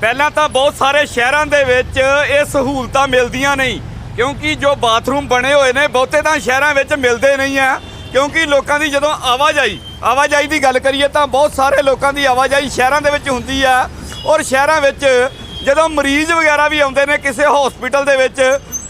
ਪਹਿਲਾਂ ਤਾਂ ਬਹੁਤ ਸਾਰੇ ਸ਼ਹਿਰਾਂ ਦੇ ਵਿੱਚ ਇਹ ਸਹੂਲਤਾਂ ਮਿਲਦੀਆਂ ਨਹੀਂ, ਕਿਉਂਕਿ ਜੋ ਬਾਥਰੂਮ ਬਣੇ ਹੋਏ ਨੇ, ਬਹੁਤੇ ਤਾਂ ਸ਼ਹਿਰਾਂ ਵਿੱਚ ਮਿਲਦੇ ਨਹੀਂ ਆ, ਕਿਉਂਕਿ ਲੋਕਾਂ ਦੀ ਜਦੋਂ ਆਵਾਜਾਈ ਆਵਾਜਾਈ ਦੀ ਗੱਲ ਕਰੀਏ ਤਾਂ ਬਹੁਤ ਸਾਰੇ ਲੋਕਾਂ ਦੀ ਆਵਾਜਾਈ ਸ਼ਹਿਰਾਂ ਦੇ ਵਿੱਚ ਹੁੰਦੀ ਆ, ਔਰ ਸ਼ਹਿਰਾਂ ਵਿੱਚ ਜਦੋਂ ਮਰੀਜ਼ ਵਗੈਰਾ ਵੀ ਆਉਂਦੇ ਨੇ ਕਿਸੇ ਹਸਪੀਟਲ ਦੇ ਵਿੱਚ,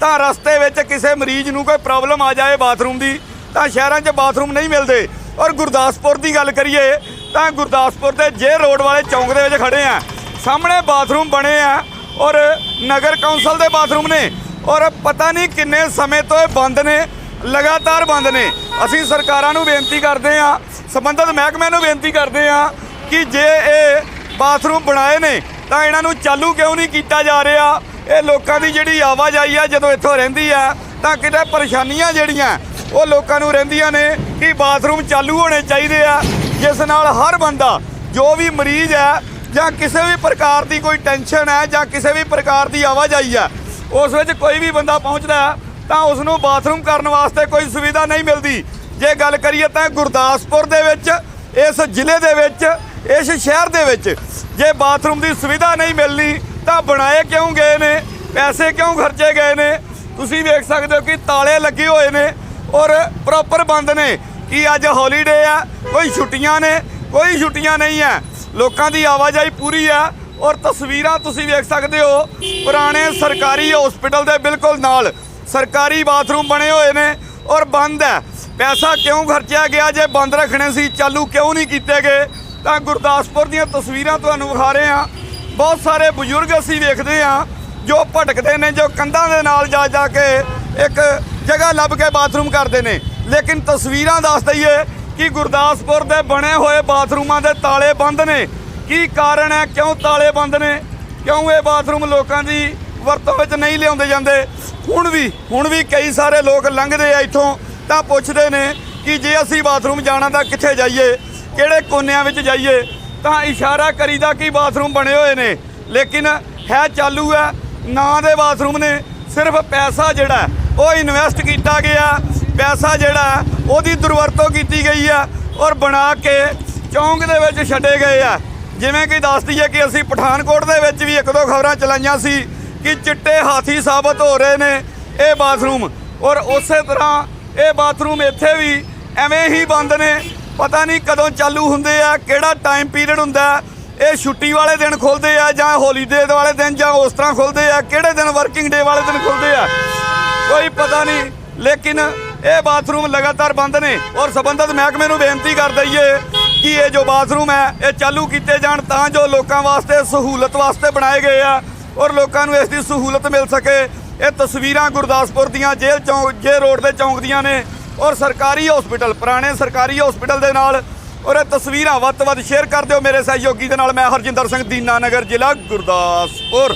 ਤਾਂ ਰਸਤੇ ਵਿੱਚ ਕਿਸੇ ਮਰੀਜ਼ ਨੂੰ ਕੋਈ ਪ੍ਰੋਬਲਮ ਆ ਜਾਏ ਬਾਥਰੂਮ ਦੀ, ਤਾਂ ਸ਼ਹਿਰਾਂ 'ਚ ਬਾਥਰੂਮ ਨਹੀਂ ਮਿਲਦੇ। ਔਰ ਗੁਰਦਾਸਪੁਰ ਦੀ ਗੱਲ ਕਰੀਏ, ਤਾਂ ਗੁਰਦਾਸਪੁਰ ਦੇ ਜੇ ਰੋਡ ਵਾਲੇ ਚੌਂਕ ਦੇ ਵਿੱਚ ਖੜੇ ਆ ਸਾਹਮਣੇ ਬਾਥਰੂਮ ਬਣੇ ਆ ਔਰ ਨਗਰ ਕੌਂਸਲ ਦੇ ਬਾਥਰੂਮ ਨੇ ਔਰ ਪਤਾ ਨਹੀਂ ਕਿੰਨੇ ਸਮੇਂ ਤੋਂ ਇਹ ਬੰਦ ਨੇ, ਲਗਾਤਾਰ ਬੰਦ ਨੇ। ਅਸੀਂ ਸਰਕਾਰਾਂ ਨੂੰ ਬੇਨਤੀ ਕਰਦੇ ਆ ਸੰਬੰਧਿਤ ਮਹਿਕਮੇ ਨੂੰ ਬੇਨਤੀ ਕਰਦੇ ਆ ਕਿ ਜੇ ਇਹ ਬਾਥਰੂਮ ਬਣਾਏ ਨੇ, ਤਾਂ ਇਹਨਾਂ ਨੂੰ ਚਾਲੂ ਕਿਉਂ ਨਹੀਂ ਕੀਤਾ ਜਾ ਰਿਹਾ? ਇਹ ਲੋਕਾਂ ਦੀ ਜਿਹੜੀ ਆਵਾਜਾਈ ਆ, ਜਦੋਂ ਇੱਥੋਂ ਰਹਿੰਦੀ ਆ, ਤਾਂ ਕਿਤੇ ਪਰੇਸ਼ਾਨੀਆਂ ਜਿਹੜੀਆਂ, ਉਹ ਲੋਕਾਂ ਨੂੰ ਰਹਿੰਦੀਆਂ ਨੇ ਕਿ ਬਾਥਰੂਮ ਚਾਲੂ ਹੋਣੇ ਚਾਹੀਦੇ ਆ, ਜਿਸ ਨਾਲ ਹਰ ਬੰਦਾ, ਜੋ ਵੀ ਮਰੀਜ਼ ਹੈ ਜਾਂ ਕਿਸੇ ਵੀ ਪ੍ਰਕਾਰ ਦੀ ਕੋਈ ਟੈਨਸ਼ਨ ਹੈ ਜਾਂ ਕਿਸੇ ਵੀ ਪ੍ਰਕਾਰ ਦੀ ਆਵਾਜਾਈ ਹੈ ਉਸ ਵਿੱਚ ਕੋਈ ਵੀ ਬੰਦਾ ਪਹੁੰਚਦਾ ਹੈ, ਤਾਂ ਉਸ ਨੂੰ ਬਾਥਰੂਮ ਕਰਨ ਵਾਸਤੇ ਕੋਈ ਸੁਵਿਧਾ ਨਹੀਂ ਮਿਲਦੀ। ਜੇ ਗੱਲ ਕਰੀਏ ਤਾਂ ਗੁਰਦਾਸਪੁਰ ਦੇ ਵਿੱਚ ਇਸ ਜ਼ਿਲ੍ਹੇ ਦੇ ਵਿੱਚ ਇਸ ਸ਼ਹਿਰ ਦੇ ਵਿੱਚ ਜੇ ਬਾਥਰੂਮ ਦੀ ਸੁਵਿਧਾ ਨਹੀਂ ਮਿਲਣੀ ਤਾਂ ਬਣਾਏ ਕਿਉਂ ਗਏ ਨੇ? ਪੈਸੇ ਕਿਉਂ ਖਰਚੇ ਗਏ ਨੇ? ਤੁਸੀਂ ਵੇਖ ਸਕਦੇ ਹੋ ਕਿ ਤਾਲੇ ਲੱਗੇ ਹੋਏ ਨੇ ਔਰ ਪ੍ਰੋਪਰ ਬੰਦ ਨੇ। ਕਿ ਅੱਜ ਹੌਲੀਡੇ ਆ ਕੋਈ ਛੁੱਟੀਆਂ ਨੇ? ਕੋਈ ਛੁੱਟੀਆਂ ਨਹੀਂ ਆ ਲੋਕਾਂ ਦੀ ਆਵਾਜਾਈ ਪੂਰੀ ਹੈ ਔਰ ਤਸਵੀਰਾਂ ਤੁਸੀਂ ਵੇਖ ਸਕਦੇ ਹੋ, ਪੁਰਾਣੇ ਸਰਕਾਰੀ ਹਸਪੀਟਲ ਦੇ ਬਿਲਕੁਲ ਨਾਲ ਸਰਕਾਰੀ ਬਾਥਰੂਮ ਬਣੇ ਹੋਏ ਨੇ ਔਰ ਬੰਦ ਹੈ। ਪੈਸਾ ਕਿਉਂ ਖਰਚਿਆ ਗਿਆ? ਜੇ ਬੰਦ ਰੱਖਣੇ ਸੀ, ਚਾਲੂ ਕਿਉਂ ਨਹੀਂ ਕੀਤੇ ਗਏ? ਤਾਂ ਗੁਰਦਾਸਪੁਰ ਦੀਆਂ ਤਸਵੀਰਾਂ ਤੁਹਾਨੂੰ ਵਿਖਾ ਰਹੇ ਹਾਂ। ਬਹੁਤ ਸਾਰੇ ਬਜ਼ੁਰਗ ਅਸੀਂ ਵੇਖਦੇ ਹਾਂ, ਜੋ ਭਟਕਦੇ ਨੇ, ਜੋ ਕੰਧਾਂ ਦੇ ਨਾਲ ਜਾ ਜਾ ਕੇ ਇੱਕ ਜਗ੍ਹਾ ਲੱਭ ਕੇ ਬਾਥਰੂਮ ਕਰਦੇ ਨੇ। ਲੇਕਿਨ ਤਸਵੀਰਾਂ ਦੱਸ ਦਈਏ ਕਿ ਗੁਰਦਾਸਪੁਰ ਦੇ ਬਣੇ ਹੋਏ ਬਾਥਰੂਮਾਂ ਦੇ ਤਾਲੇ ਬੰਦ ਨੇ। ਕੀ ਕਾਰਨ ਹੈ? ਕਿਉਂ ਤਾਲੇ ਬੰਦ ਨੇ? ਕਿਉਂ ਇਹ ਬਾਥਰੂਮ ਲੋਕਾਂ ਦੀ ਵਰਤੋਂ ਵਿੱਚ ਨਹੀਂ ਲਿਆਉਂਦੇ ਜਾਂਦੇ? ਹੁਣ ਵੀ ਹੁਣ ਵੀ ਕਈ ਸਾਰੇ ਲੋਕ ਲੰਘਦੇ ਆ ਇੱਥੋਂ ਤਾਂ ਪੁੱਛਦੇ ਨੇ ਕਿ ਜੇ ਅਸੀਂ ਬਾਥਰੂਮ ਜਾਣਾ ਤਾਂ ਕਿੱਥੇ ਜਾਈਏ? ਕਿਹੜੇ ਕੋਨਿਆਂ ਵਿੱਚ ਜਾਈਏ? ਤਾਂ ਇਸ਼ਾਰਾ ਕਰੀਦਾ ਕਿ ਬਾਥਰੂਮ ਬਣੇ ਹੋਏ ਨੇ। ਲੇਕਿਨ ਹੈ ਚਾਲੂ ਹੈ, ਨਾਂ ਦੇ ਬਾਥਰੂਮ ਨੇ, ਸਿਰਫ ਪੈਸਾ ਜਿਹੜਾ ਉਹ ਇਨਵੈਸਟ ਕੀਤਾ ਗਿਆ। ਪੈਸਾ ਜਿਹੜਾ ਉਹਦੀ ਦੁਰਵਰਤੋਂ ਕੀਤੀ ਗਈ ਆ ਔਰ ਬਣਾ ਕੇ ਚੌਂਕ ਦੇ ਵਿੱਚ ਛੱਡੇ ਗਏ ਆ। ਜਿਵੇਂ ਕਿ ਦੱਸ ਦਈਏ ਕਿ ਅਸੀਂ ਪਠਾਨਕੋਟ ਦੇ ਵਿੱਚ ਵੀ ਇੱਕ ਦੋ ਖਬਰਾਂ ਚਲਾਈਆਂ ਸੀ ਕਿ ਚਿੱਟੇ ਹਾਥੀ ਸਾਬਤ ਹੋ ਰਹੇ ਨੇ ਇਹ ਬਾਥਰੂਮ। ਔਰ ਉਸੇ ਤਰ੍ਹਾਂ ਇਹ ਬਾਥਰੂਮ ਇੱਥੇ ਵੀ ਐਵੇਂ ਹੀ ਬੰਦ ਨੇ। ਪਤਾ ਨਹੀਂ ਕਦੋਂ ਚਾਲੂ ਹੁੰਦੇ ਆ, ਕਿਹੜਾ ਟਾਈਮ ਪੀਰੀਅਡ ਹੁੰਦਾ ਇਹ ਛੁੱਟੀ ਵਾਲੇ ਦਿਨ ਖੁੱਲਦੇ ਆ ਜਾਂ ਹੋਲੀਡੇ ਵਾਲੇ ਦਿਨ ਜਾਂ ਉਸ ਤਰ੍ਹਾਂ ਖੁੱਲਦੇ ਆ, ਕਿਹੜੇ ਦਿਨ ਵਰਕਿੰਗ ਡੇ ਵਾਲੇ ਦਿਨ ਖੁੱਲਦੇ ਆ? ਕੋਈ ਪਤਾ ਨਹੀਂ। ਲੇਕਿਨ ਇਹ ਬਾਥਰੂਮ ਲਗਾਤਾਰ ਬੰਦ ਨੇ ਔਰ ਸੰਬੰਧਿਤ ਮਹਿਕਮੇ ਨੂੰ ਬੇਨਤੀ ਕਰ ਦਈਏ ਕਿ ਇਹ ਜੋ ਬਾਥਰੂਮ ਹੈ, ਇਹ ਚਾਲੂ ਕੀਤੇ ਜਾਣ ਤਾਂ ਜੋ ਲੋਕਾਂ ਵਾਸਤੇ ਸਹੂਲਤ ਵਾਸਤੇ ਬਣਾਏ ਗਏ ਆ ਔਰ ਲੋਕਾਂ ਨੂੰ ਇਸ ਦੀ ਸਹੂਲਤ ਮਿਲ ਸਕੇ। ਇਹ ਤਸਵੀਰਾਂ ਗੁਰਦਾਸਪੁਰ ਦੀਆਂ ਜੇਲ੍ਹ ਚੌਂਕ ਜੇ ਰੋਡ ਦੇ ਚੌਂਕ ਦੀਆਂ ਨੇ ਔਰ ਸਰਕਾਰੀ ਹਸਪੀਟਲ ਪੁਰਾਣੇ ਸਰਕਾਰੀ ਹਸਪੀਟਲ ਦੇ ਨਾਲ। ਔਰ ਇਹ ਤਸਵੀਰਾਂ ਵੱਧ ਤੋਂ ਵੱਧ ਸ਼ੇਅਰ ਕਰ ਦਿਓ ਮੇਰੇ ਸਹਿਯੋਗੀ ਦੇ ਨਾਲ। ਮੈਂ ਹਰਜਿੰਦਰ ਸਿੰਘ, ਦੀਨਾ ਨਗਰ, ਜ਼ਿਲ੍ਹਾ ਗੁਰਦਾਸਪੁਰ।